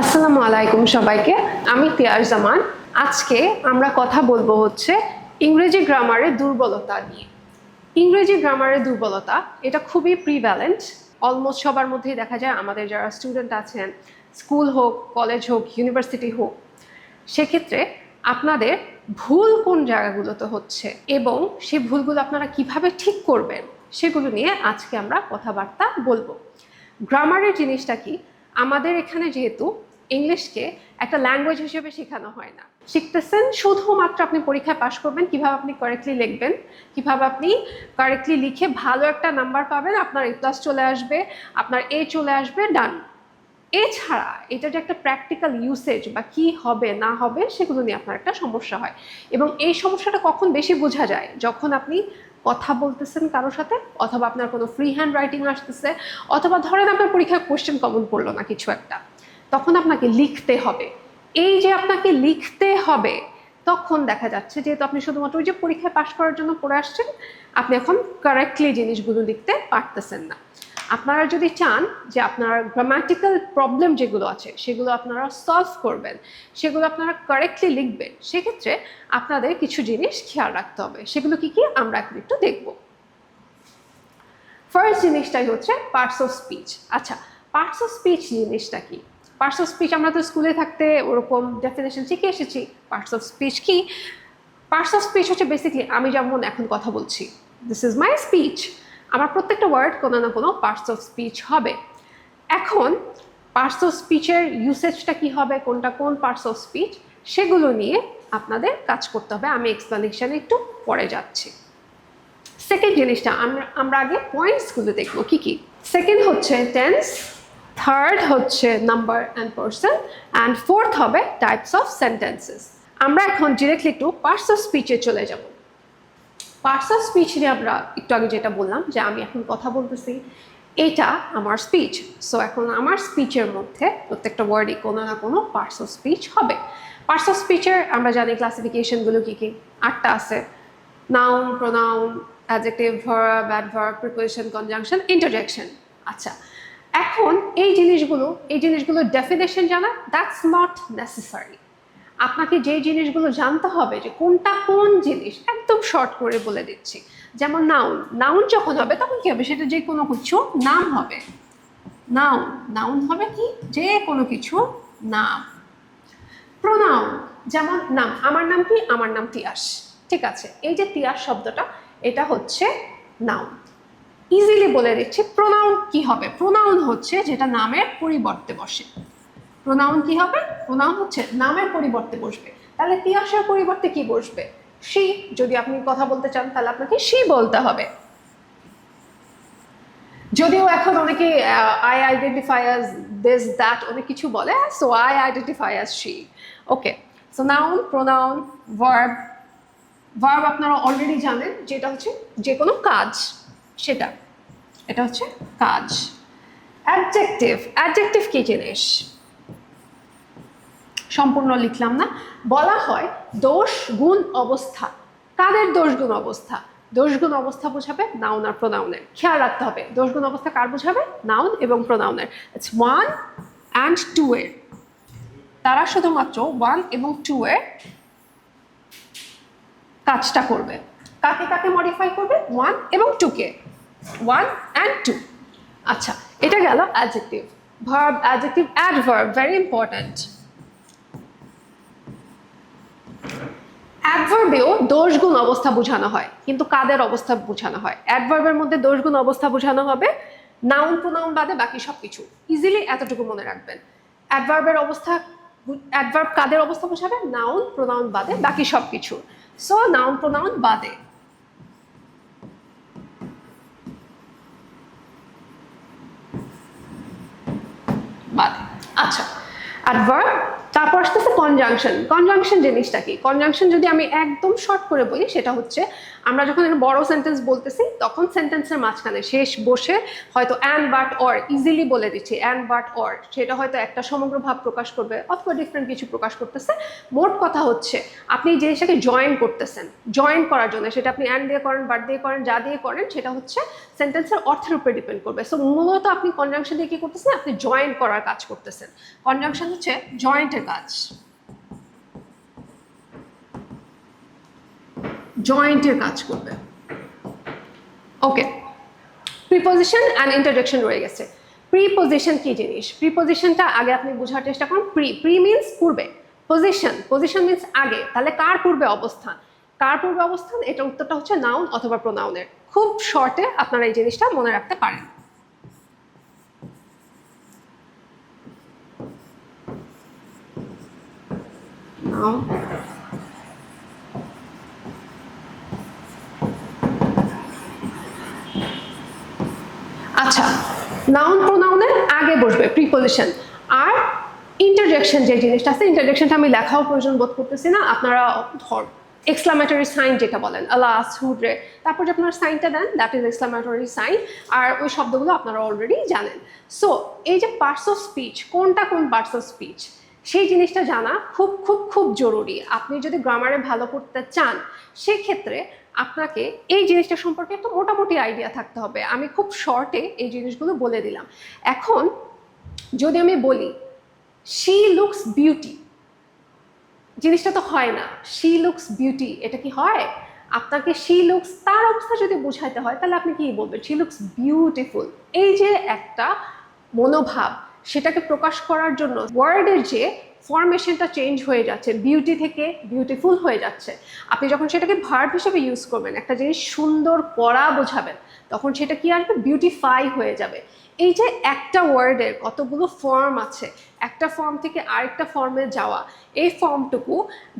আসসালামু আলাইকুম সবাইকে। আমি তিয়ার জামান আজকে আমরা কথা বলব হচ্ছে ইংরেজি গ্রামারের দুর্বলতা নিয়ে। ইংরেজি গ্রামারের দুর্বলতা, এটা খুবই প্রিভ্যালেন্ট অলমোস্ট সবার মধ্যেই দেখা যায় আমাদের যারা স্টুডেন্ট আছেন স্কুল হোক কলেজ হোক ইউনিভার্সিটি হোক, সেক্ষেত্রে আপনাদের ভুল কোন জায়গাগুলোতে হচ্ছে এবং সেই ভুলগুলো আপনারা কীভাবে ঠিক করবেন, সেগুলো নিয়ে আজকে আমরা কথাবার্তা বলব। গ্রামারের জিনিসটা কি? আমাদের এখানে যেহেতু ইংলিশকে একটা ল্যাঙ্গুয়েজ হিসেবে শেখানো হয় না। শিখতেছেন শুধুমাত্র আপনি পরীক্ষায় পাশ করবেন, কীভাবে আপনি কারেক্টলি লিখবেন, কীভাবে আপনি কারেক্টলি লিখে ভালো একটা নাম্বার পাবেন, আপনার এ প্লাস চলে আসবে, আপনার এ চলে আসবে ডান এছাড়া এটা যে একটা প্র্যাকটিক্যাল ইউসেজ বা কি হবে, না হবে, সেগুলো নিয়ে আপনার একটা সমস্যা হয়। এবং এই সমস্যাটা কখন বেশি বোঝা যায়? যখন আপনি কথা বলতেছেন কারোর সাথে, অথবা আপনার কোনো ফ্রি হ্যান্ড রাইটিং আসতেছে, অথবা ধরেন আপনার পরীক্ষায় কোশ্চেন কমন পড়ল না কিছু একটা। তখন আপনাকে লিখতে হবে। এই যে আপনাকে লিখতে হবে, তখন দেখা যাচ্ছে যেহেতু আপনি শুধুমাত্র ওই যে পরীক্ষায় পাশ করার জন্য পড়ে আসছেন, আপনি এখন কারেক্টলি জিনিসগুলো লিখতে পারতেছেন না। আপনারা যদি চান যে আপনার গ্রামাটিক্যাল প্রবলেম যেগুলো আছে, সেগুলো আপনারা সলভ করবেন, সেগুলো আপনারা কারেক্টলি লিখবেন, সেক্ষেত্রে আপনাদের কিছু জিনিস খেয়াল রাখতে হবে। সেগুলো কি কি? আমরা এখন একটু দেখব। ফার্স্ট জিনিসটাই হচ্ছে পার্টস অফ স্পিচ আচ্ছা পার্টস অফ স্পিচ জিনিসটা কি? পার্টস অফ স্পিচ আমরা তো স্কুলে থাকতে ওরকম ডেফিনেশন শিখে এসেছি। পার্টস অফ স্পিচ কি? পার্টস অফ স্পিচ হচ্ছে বেসিকলি আমি যেমন এখন কথা বলছি। দিস ইজ মাই স্পিচ আমার প্রত্যেকটা ওয়ার্ড কোনো না কোনো পার্টস অফ স্পিচ হবে। এখন পার্টস অফ স্পিচের ইউসেজটা কি হবে? কোনটা কোন পার্টস অফ স্পিচ সেগুলো নিয়ে আপনাদের কাজ করতে হবে। আমি এক্সপ্লানেশনে একটু পরে যাচ্ছি। সেকেন্ড জিনিসটা, আমরা আমরা আগে পয়েন্টসগুলো দেখব কী কী। সেকেন্ড হচ্ছে টেন্স থার্ড হচ্ছে number and person and fourth হবে টাইপস অফ সেন্টেন্সেস আমরা এখন ডিরেক্টলি একটু পার্টস অফ স্পিচে চলে যাব। পার্টস অফ স্পিচ নিয়ে আমরা একটু আগে যেটা বললাম যে আমি এখন কথা বলতেছি, এটা আমার স্পিচ সো এখন আমার স্পিচের মধ্যে প্রত্যেকটা ওয়ার্ডই কোনো না কোনো পার্টস অফ স্পিচ হবে। পার্টস অফ স্পিচের আমরা জানি ক্লাসিফিকেশনগুলো কী কী? আটটা আছে। Noun pronoun adjective verb adverb preposition conjunction interjection আচ্ছা এখন এই জিনিসগুলো, এই জিনিসগুলোর ডেফিনেশন জানা দ্যাটস নট নেসেসারি আপনাকে যে জিনিসগুলো জানতে হবে যে কোনটা কোন জিনিস, একদম শর্ট করে বলে দিচ্ছি। যেমন নাউন নাউন যখন হবে তখন কি হবে? সেটা যে কোনো কিছু নাম হবে। নাউন নাউন হবে কি? যে কোনো কিছু নাম প্রোনাউন যেমন নাম, আমার নাম কি? আমার নাম তিয়াস। ঠিক আছে? এই যে তিয়াস শব্দটা, এটা হচ্ছে নাউন ইজিলি বলে দিচ্ছি প্রোনাউন কি হবে? প্রোনাউন হচ্ছে যেটা নামের পরিবর্তে বসে। প্রোনাউন কি হবে? প্রোনাউন হচ্ছে নামের পরিবর্তে বসবে। তাহলে কি তিয়াসের পরিবর্তে কি বসবে? সি যদি আপনি কথা বলতে চান, তাহলে আপনাকে সি বলতে হবে। যদিও এখন অনেকে আই আইডেন্টিফাই দিস দ্যাট অনেক কিছু বলে so I identify as she okay so noun pronoun verb verb আপনারা অলরেডি জানেন, যেটা হচ্ছে যে কোনো কাজ। সেটা। এটা হচ্ছে কাজ। অ্যাডজেক্টিভ অ্যাডজেক্টিভ কি জিনিস? সম্পূর্ণ লিখলাম না। বলা হয় দোষ গুণ অবস্থা। কাদের দোষ গুণ অবস্থা? দোষগুণ অবস্থা বোঝাবে নাউন আর প্রোনাউনের খেয়াল রাখতে হবে। দোষগুণ অবস্থা কার বোঝাবে? নাউন এবং প্রোনাউনের ইটস ওয়ান অ্যান্ড টু এর তারা শুধুমাত্র ওয়ান এবং টু এর কাজটা করবে। কাকে কাকে মডিফাই করবে? ওয়ান এবং টুকে ওয়ান অ্যান্ড টু আচ্ছা এটা গেল adjective verb adjective adverb very important অ্যাডভার্বেও দোষগুণ অবস্থা বোঝানো হয়, কিন্তু কাদের অবস্থা বোঝানো হয়? অ্যাডভার্বের মধ্যে দোষগুণ অবস্থা বোঝানো হবে নাউন প্রোনাউন বাদে বাকি সব কিছু ইজিলি এতটুকু মনে রাখবেন। অ্যাডভার্বের অবস্থা অ্যাডভার্ব কাদের অবস্থা বোঝাবে? নাউন প্রোনাউন বাদে বাকি সব কিছু সো নাউন প্রোনাউন বাদে বাদে আচ্ছা অ্যাডভার্ব তারপর আসতেছে কনজাংশন কনজাংশন জিনিসটা কি? কনজাংশন যদি আমি একদম শর্ট করে বলি, সেটা হচ্ছে আমরা যখন একটা বড় সেন্টেন্স বলতেছি, তখন সেন্টেন্সের মাঝখানে শেষ বসে হয়তো অ্যান বাট অর ইজিলি বলে দিচ্ছি অ্যান বাট অর সেটা হয়তো একটা সমগ্র ভাব প্রকাশ করবে, অথবা ডিফারেন্ট কিছু প্রকাশ করতেছে। মোট কথা হচ্ছে, আপনি এই জিনিসটাকে জয়েন করতেছেন জয়েন করার জন্য, সেটা আপনি অ্যান দিয়ে করেন বাট দিয়ে করেন, যা দিয়ে করেন, সেটা হচ্ছে সেন্টেন্সের অর্থের উপরে ডিপেন্ড করবে। সো মূলত আপনি কনজাংশন দিয়ে কি করতেছেন? আপনি জয়েন করার কাজ করতেছেন। কনজাংশন হচ্ছে জয়েন্টের কাজ। জয়েন্টের কাজ করবে। ওকে প্রিপোজিশন অ্যান্ড ইন্টারজেকশন রয়ে গেছে। প্রিপোজিশন কি জিনিস? প্রিপোজিশনটা আগে আপনি বোঝার চেষ্টা করুন। প্রি প্রি মিনস পূর্বে। পজিশন পজিশন মিনস আগে। তাহলে কার পূর্বে অবস্থান? কার পূর্বে অবস্থান? এটা উত্তরটা হচ্ছে নাউন অথবা প্রোনাউনের খুব শর্টে আপনারা এই জিনিসটা মনে রাখতে পারেন। নাউন আচ্ছা নাউন প্রোনাউনের আগে বসবে প্রিপোজিশন আর ইন্টারজেকশন যে জিনিসটা আছে ইন্টারজেকশনটা আমি লেখাও প্রয়োজন বোধ করতেছি না। আপনারা ধর এক্সক্লামেটরি সাইন যেটা বলেন আলাস হুড্রে তারপর যে আপনার সাইনটা দেন দ্যাট ইজ এক্সক্লামেটরি সাইন আর ওই শব্দগুলো আপনারা অলরেডি জানেন। সো এই যে পার্টস অফ স্পিচ কোনটা কোন পার্টস অফ স্পিচ সেই জিনিসটা জানা খুব খুব খুব জরুরি। আপনি যদি গ্রামারে ভালো করতে চান, সেক্ষেত্রে আপনাকে এই জিনিসটা সম্পর্কে একটা মোটামুটি আইডিয়া থাকতে হবে। আমি খুব শর্টে এই জিনিসগুলো বলে দিলাম। এখন যদি আমি বলি শি লুকস বিউটি জিনিসটা তো হয় না। শি লুকস বিউটি এটা কি হয়? আপনাকে শি লুকস তার অবস্থা যদি বোঝাইতে হয়, তাহলে আপনি কি বলবেন? শি লুকস বিউটিফুল এই যে একটা মনোভাব সেটাকে প্রকাশ করার জন্য ওয়ার্ডের যে ফরমেশনটা চেঞ্জ হয়ে যাচ্ছে বিউটি থেকে বিউটিফুল হয়ে যাচ্ছে, আপনি যখন সেটাকে ভার্ব হিসেবে ইউজ করবেন, একটা জিনিস সুন্দর করা বোঝাবেন, তখন সেটা কি আসবে? বিউটিফাই হয়ে যাবে। এই যে একটা ওয়ার্ডের কতগুলো ফর্ম আছে, একটা ফর্ম থেকে আরেকটা ফর্মে যাওয়া, এই ফর্মটুকু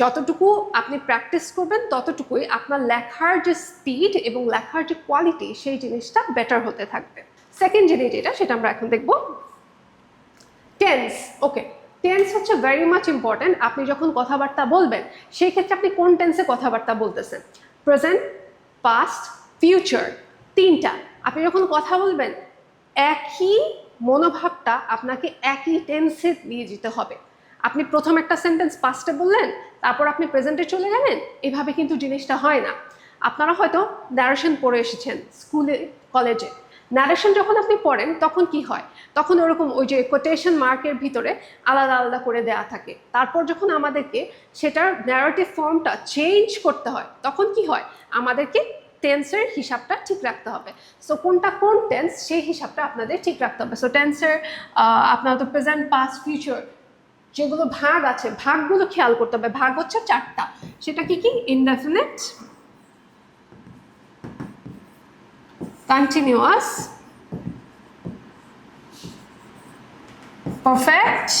যতটুকু আপনি প্র্যাকটিস করবেন, ততটুকুই আপনার লেখার যে স্পিড এবং লেখার যে কোয়ালিটি সেই জিনিসটা বেটার হতে থাকবে। সেকেন্ড জিনিস যেটা সেটা আমরা এখন দেখব টেন্স ওকে টেন্স হচ্ছে ভেরি মাচ ইম্পর্ট্যান্ট আপনি যখন কথাবার্তা বলবেন সেই ক্ষেত্রে আপনি কোন টেন্সে কথাবার্তা বলতেছেন? প্রেজেন্ট পাস্ট ফিউচার তিনটা। আপনি যখন কথা বলবেন, একই মনোভাবটা আপনাকে একই টেন্সে নিয়ে যেতে হবে। আপনি প্রথম একটা সেন্টেন্স পাস্টে বললেন, তারপর আপনি প্রেজেন্টে চলে গেলেন, এভাবে কিন্তু জিনিসটা হয় না। আপনারা হয়তো ন্যারেশন পড়ে এসেছেন স্কুলে কলেজে ন্যারেশন যখন আপনি পড়েন, তখন কি হয়? তখন ওরকম ওই যে কোটেশন মার্কের ভিতরে আলাদা আলাদা করে দেয়া থাকে। তারপর যখন আমাদেরকে সেটার ন্যারেটিভ ফর্মটা চেঞ্জ করতে হয়, তখন কি হয়? আমাদেরকে টেন্সের হিসাবটা ঠিক রাখতে হবে। সো কোনটা কোন টেন্স সেই হিসাবটা আপনাদের ঠিক রাখতে হবে। সো টেন্সের আপনার তো প্রেজেন্ট পাস্ট ফিউচার যেগুলো ভাগ আছে, ভাগগুলো খেয়াল করতে হবে। ভাগ হচ্ছে চারটা। সেটা কি কি? Indefinite continuous. Perfect.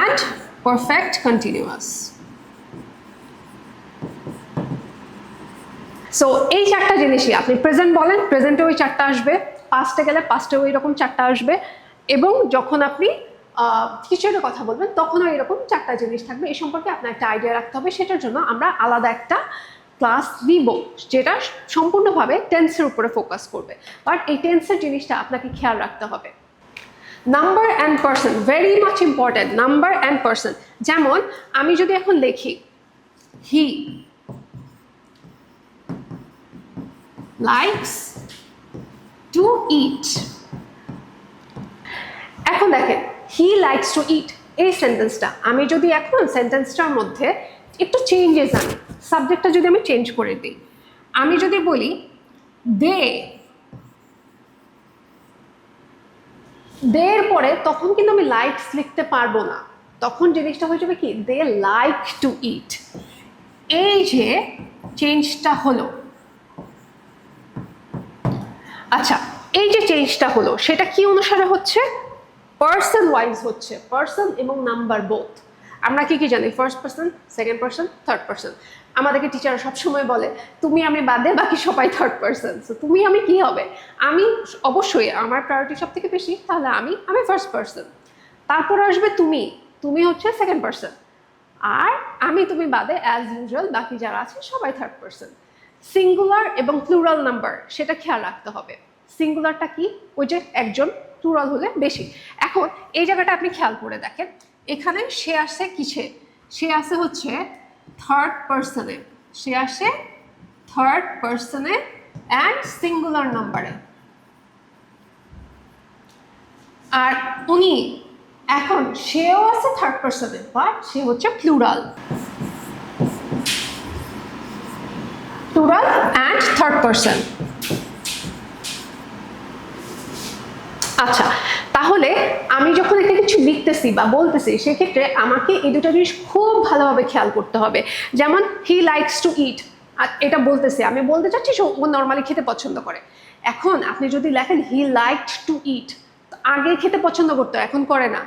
And perfect continuous. So এই চারটা জিনিসই আপনি প্রেজেন্ট বলেন প্রেজেন্টে ওই চারটা আসবে পাস্টে গেলে পাস্টে ওই রকম চারটা আসবে এবং যখন আপনি একটা কথা বলবেন, তখনও এরকম চারটা জিনিস থাকবে। এই সম্পর্কে আপনার একটা আইডিয়া রাখতে হবে। সেটার জন্য আমরা আলাদা একটা ক্লাস নিব যেটা সম্পূর্ণভাবে টেন্সের উপরে ফোকাস করবে। বাট এই টেন্সের জিনিসটা আপনাকে খেয়াল রাখতে হবে। Number and person very much important number and person যেমন, আমি যদি এখন লিখি হি লাইকস টু ইট এখন দেখেন হি লাইকস টু ইট এই সেন্টেন্সটা আমি যদি এখন সেন্টেন্সটার মধ্যে একটু চেঞ্জেস আনি সাবজেক্টটা যদি আমি চেঞ্জ করে দিই, আমি যদি বলি, দে দের পরে তখন কিন্তু আমি লাইকস লিখতে পারব না। তখন জিনিসটা হয়ে যাবে কি? দে লাইক টু ইট এই যে চেঞ্জটা হলো। আচ্ছা এই যে চেঞ্জটা হলো, সেটা কি অনুসারে হচ্ছে? পার্সন ওয়াইজ হচ্ছে। পার্সন এবং নাম্বার বোথ আমরা কি কি জানি? First person second person third person আমাদেরকে টিচার সবসময় বলে, তুমি আমি বাদে বাকি সবাই থার্ড পার্সন সো তুমি আমি কি হবে? আমি অবশ্যই, আমার প্রায়োরিটি সব থেকে বেশি, তাহলে আমি আমি ফার্স্ট পার্সন তারপর আসবে তুমি তুমি হচ্ছে সেকেন্ড পার্সন আর আমি তুমি বাদে অ্যাজ ইউজুয়াল বাকি যারা আছে, সবাই থার্ড পার্সন সিঙ্গুলার এবং প্লুরাল নাম্বার সেটা খেয়াল রাখতে হবে। সিঙ্গুলারটা কি? ওই যে একজন প্লুরাল হলে বেশি। এখন, এই জায়গাটা আপনি খেয়াল করে দেখেন। এখানে সে আসে কিসে? সে আসে হচ্ছে থার্ড পার্সনে সে আসে থার্ড পার্সনে অ্যান্ড সিঙ্গুলার নাম্বারে আর উনি এখন সেও আছে থার্ড পার্সনে বাট সে হচ্ছে plural plural and third person আচ্ছা তাহলে আমি যখন এটা কিছু লিখতেছি বা বলতেছি, সেক্ষেত্রে আমাকে এই দুটো জিনিস খুব ভালোভাবে খেয়াল করতে হবে। যেমন হি লাইকস টু ইট আর এটা বলতেছি, আমি বলতে চাচ্ছি যে ও নর্মালি খেতে পছন্দ করে। এখন আপনি যদি লেখেন হি লাইকড টু ইট আগে খেতে পছন্দ করতো, এখন করে না।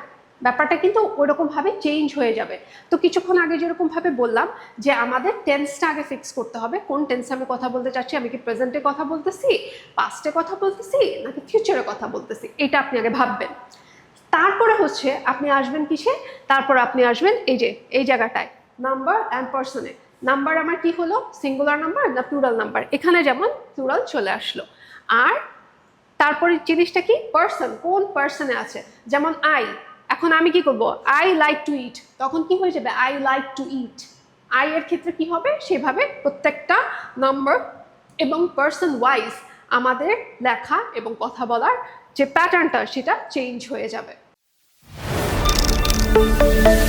ব্যাপারটা কিন্তু ওইরকমভাবে চেঞ্জ হয়ে যাবে। তো কিছুক্ষণ আগে যেরকমভাবে বললাম, যে আমাদের টেন্সটা আগে ফিক্স করতে হবে, কোন টেন্সে আমি কথা বলতে চাচ্ছি, আমি কি প্রেজেন্টে কথা বলতেছি পাস্টে কথা বলতেছি, নাকি ফিউচারে কথা বলতেছি, এটা আপনি আগে ভাববেন। তারপরে হচ্ছে আপনি আসবেন কিসে? তারপর আপনি আসবেন এই যে, এই জায়গাটায়। নাম্বার অ্যান্ড পার্সনে নাম্বার আমার কি হলো? সিঙ্গুলার নাম্বার না প্লুরাল নাম্বার এখানে যেমন প্লুরাল চলে আসলো। আর তারপরে জিনিসটা কি? পার্সন কোন পার্সনে আছে? যেমন আই এখন আমি কি করব? আই লাইক টু ইট তখন কি হয়ে যাবে? I like to eat I এর ক্ষেত্রে কি হবে? সেভাবে প্রত্যেকটা নাম্বার এবং পার্সন ওয়াইজ আমাদের লেখা এবং কথা বলার যে প্যাটার্নটা সেটা চেঞ্জ হয়ে যাবে। thank you